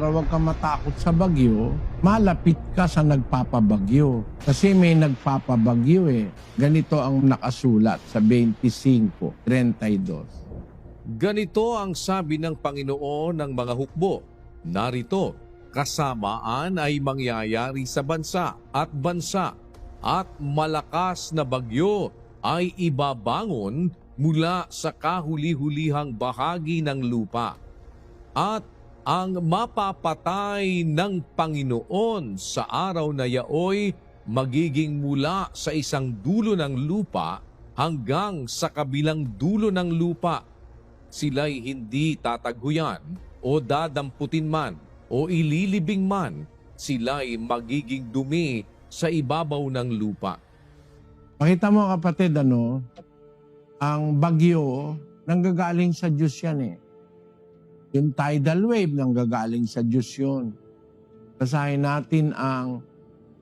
Para huwag ka matakot sa bagyo, malapit ka sa nagpapabagyo. Kasi may nagpapabagyo eh. Ganito ang nakasulat sa 25.32. Ganito ang sabi ng Panginoon ng mga hukbo. Narito, kasamaan ay mangyayari sa bansa at bansa at malakas na bagyo ay ibabangon mula sa kahuli-hulihang bahagi ng lupa. At ang mapapatay ng Panginoon sa araw na yaoy magiging mula sa isang dulo ng lupa hanggang sa kabilang dulo ng lupa sila'y hindi tataghuyan o dadamputin man o ililibing man, sila'y magiging dumi sa ibabaw ng lupa. Pakita mo kapatid, ano, ang bagyo nanggagaling sa Diyos yan eh. Yung tidal wave nanggagaling sa Diyos yun. Basahin natin ang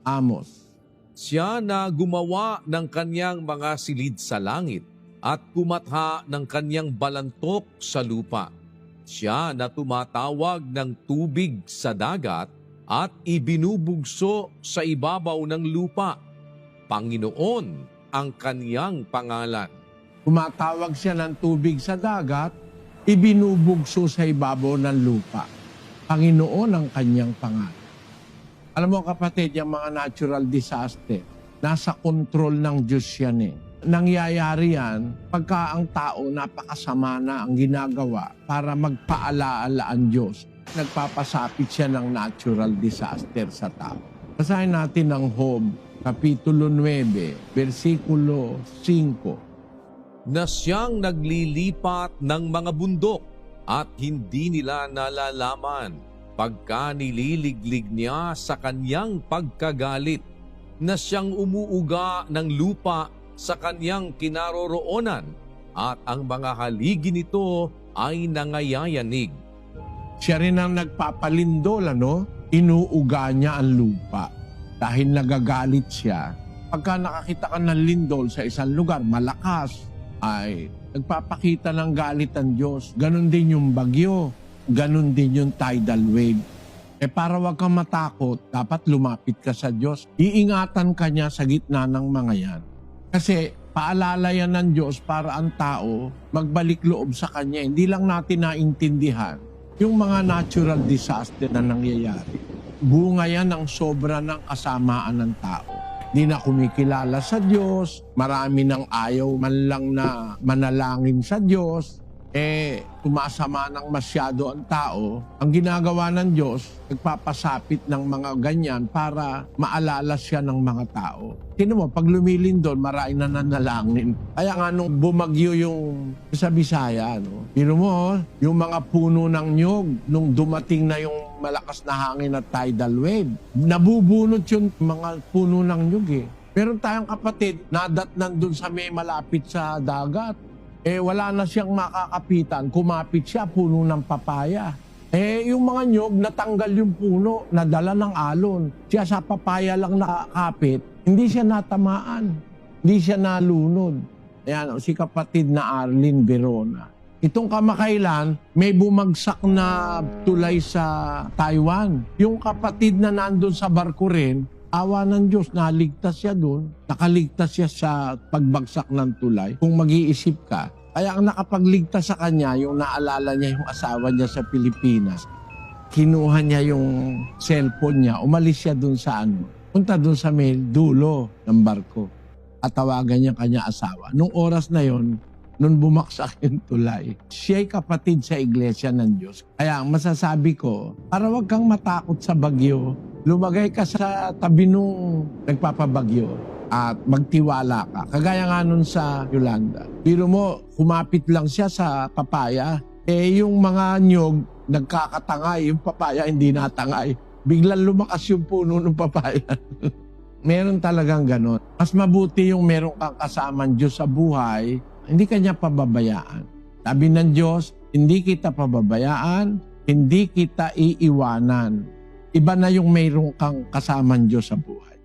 Amos. Siya na gumawa ng kanyang mga silid sa langit at kumatha ng kanyang balantok sa lupa. Siya na tumatawag ng tubig sa dagat at ibinubugso sa ibabaw ng lupa. Panginoon ang kanyang pangalan. Tumatawag siya ng tubig sa dagat, ibinubugso sa ibabaw ng lupa. Panginoon ang kanyang pangalan. Alam mo kapatid, yung mga natural disaster, nasa kontrol ng Diyos yan eh. Nangyayari yan pagka ang tao napakasama na ang ginagawa para magpaalaala ang Diyos. Nagpapasapit siya ng natural disaster sa tao. Basahin natin ang Job, Kapitulo 9, versikulo 5. Na siyang naglilipat ng mga bundok at hindi nila nalalaman pagka nililiglig niya sa kanyang pagkagalit na siyang umuuga ng lupa sa kanyang kinaroroonan at ang mga haligi nito ay nangayayanig. Siya rin ang nagpapalindol, ano? Inuuga niya ang lupa. Dahil nagagalit siya, pagka nakakita ka ng lindol sa isang lugar, malakas, ay nagpapakita ng galit ang Diyos. Ganon din yung bagyo. Ganon din yung tidal wave. Eh para wag kang matakot, dapat lumapit ka sa Diyos. Iingatan ka niya sa gitna ng mga yan. Kasi paalala yan ng Diyos para ang tao magbalik loob sa Kanya. Hindi lang natin naintindihan yung mga natural disaster na nangyayari. Bunga yan ng sobra ng kasamaan ng tao. Di na kumikilala sa Diyos, marami nang ayaw man lang na manalangin sa Diyos, eh tumasama ng masyado ang tao. Ang ginagawa ng Diyos, nagpapasapit ng mga ganyan para maalala siya ng mga tao. Tino mo, pag lumilindol, marami na nanalangin. Kaya nga nung bumagyo yung sa Bisaya, no? Tino mo, yung mga puno ng nyog, nung dumating na yung malakas na hangin at tidal wave, nabubunot yung mga puno ng nyog eh. Meron tayong kapatid, nadat nandun sa may malapit sa dagat. Eh wala na siyang makakapitan, kumapit siya, puno ng papaya. Eh yung mga nyog, natanggal yung puno, nadala ng alon. Siya sa papaya lang nakakapit, hindi siya natamaan, hindi siya nalunod. Ayan, si kapatid na Arlene Verona. Itong kamakailan, may bumagsak na tulay sa Taiwan. Yung kapatid na nandun sa barko rin, awa ng Diyos, naligtas siya doon. Nakaligtas siya sa pagbagsak ng tulay. Kung mag-iisip ka, kaya ang nakapagligtas sa kanya, yung naalala niya yung asawa niya sa Pilipinas, kinuha niya yung cellphone niya, umalis siya doon sa ano, punta doon sa may dulo ng barko at tawagan niya kanya asawa. Nung oras na yon, nung bumaksak yung tulay, siya'y kapatid sa iglesia ng Diyos. Kaya ang masasabi ko, para wag kang matakot sa bagyo, lumagay ka sa tabi nung nagpapabagyo at magtiwala ka. Kagaya nga nun sa Yolanda. Biro mo, kumapit lang siya sa papaya, eh yung mga nyog nagkakatangay, yung papaya hindi natangay. Biglang lumakas yung puno ng papaya. meron talagang ganon. Mas mabuti yung meron kang kasamang Diyos sa buhay, hindi ka niya pababayaan. Sabi ng Diyos, hindi kita pababayaan, hindi kita iiwanan. Iba na yung mayroon kang kasamang Diyos sa buhay.